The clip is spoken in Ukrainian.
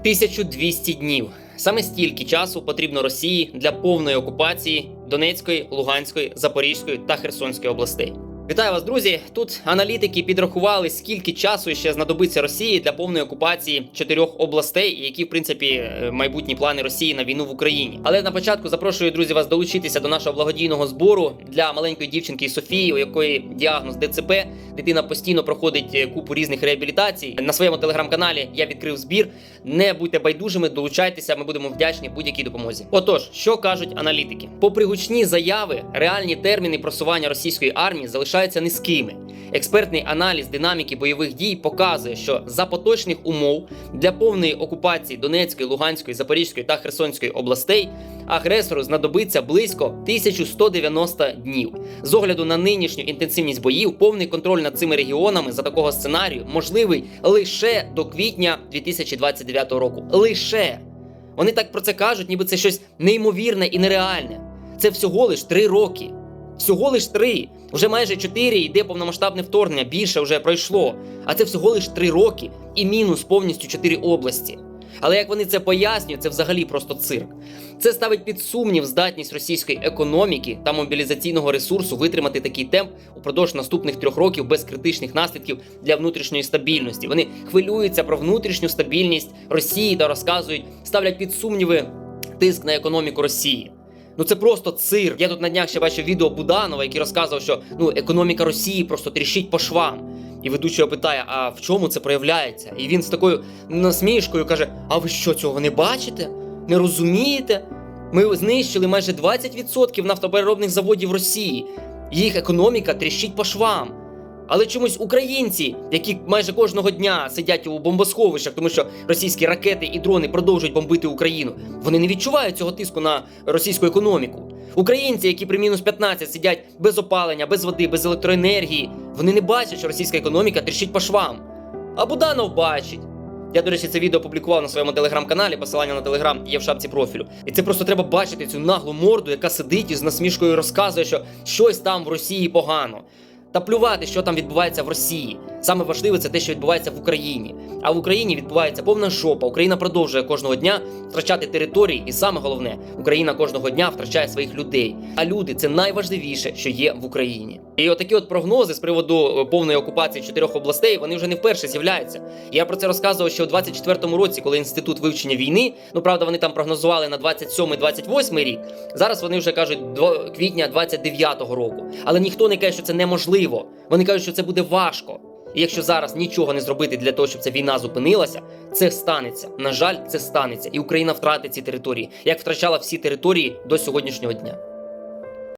1200 днів. Саме стільки часу потрібно Росії для повної окупації Донецької, Луганської, Запорізької та Херсонської областей. Вітаю вас, друзі! Тут аналітики підрахували, скільки часу ще знадобиться Росії для повної окупації чотирьох областей, які, в принципі, е, майбутні плани Росії на війну в Україні. Але на початку запрошую друзі вас долучитися до нашого благодійного збору для маленької дівчинки Софії, у якої діагноз ДЦП. Дитина постійно проходить е, купу різних реабілітацій. На своєму телеграм-каналі я відкрив збір. Не будьте байдужими, долучайтеся. Ми будемо вдячні будь-якій допомозі. Отож, що кажуть аналітики? Попри гучні заяви, реальні терміни просування російської армії залишаються низькими. Експертний аналіз динаміки бойових дій показує, що за поточних умов для повної окупації Донецької, Луганської, Запорізької та Херсонської областей агресору знадобиться близько 1190 днів. З огляду на нинішню інтенсивність боїв, повний контроль над цими регіонами за такого сценарію можливий лише до квітня 2029 року. Лише вони так про це кажуть, ніби це щось неймовірне і нереальне. Це всього лиш три роки. Всього лиш три. Вже майже чотири йде повномасштабне вторгнення, більше вже пройшло. А це всього лиш три роки і мінус повністю чотири області. Але як вони це пояснюють, це взагалі просто цирк. Це ставить під сумнів здатність російської економіки та мобілізаційного ресурсу витримати такий темп упродовж наступних трьох років без критичних наслідків для внутрішньої стабільності. Вони хвилюються про внутрішню стабільність Росії та розказують, ставлять під сумніви тиск на економіку Росії. Ну це просто цирк. Я тут на днях ще бачив відео Буданова, який розказував, що ну економіка Росії просто тріщить по швам. І ведучий питає, а в чому це проявляється? І він з такою насмішкою каже: А ви що цього не бачите? Не розумієте? Ми знищили майже 20% нафтопереробних заводів Росії. Їх економіка тріщить по швам. Але чомусь українці, які майже кожного дня сидять у бомбосховищах, тому що російські ракети і дрони продовжують бомбити Україну, вони не відчувають цього тиску на російську економіку. Українці, які при мінус 15 сидять без опалення, без води, без електроенергії, вони не бачать, що російська економіка тріщить по швам. А Буданов бачить. Я, до речі, це відео публікував на своєму телеграм-каналі, посилання на телеграм є в шапці профілю. І це просто треба бачити цю наглу морду, яка сидить і з насмішкою розказує, що щось там в Росії погано. Та плювати, що там відбувається в Росії. Саме важливе це те, що відбувається в Україні. А в Україні відбувається повна жопа. Україна продовжує кожного дня втрачати території, і саме головне, Україна кожного дня втрачає своїх людей. А люди це найважливіше, що є в Україні. І отакі от прогнози з приводу е, повної окупації чотирьох областей вони вже не вперше з'являються. Я про це розказував ще у 24-му році, коли інститут вивчення війни. Ну правда, вони там прогнозували на 27-28 рік. Зараз вони вже кажуть дво- квітня 29-го року. Але ніхто не каже, що це неможливо. Вони кажуть, що це буде важко. І якщо зараз нічого не зробити для того, щоб ця війна зупинилася, це станеться. На жаль, це станеться, і Україна втратить ці території, як втрачала всі території до сьогоднішнього дня.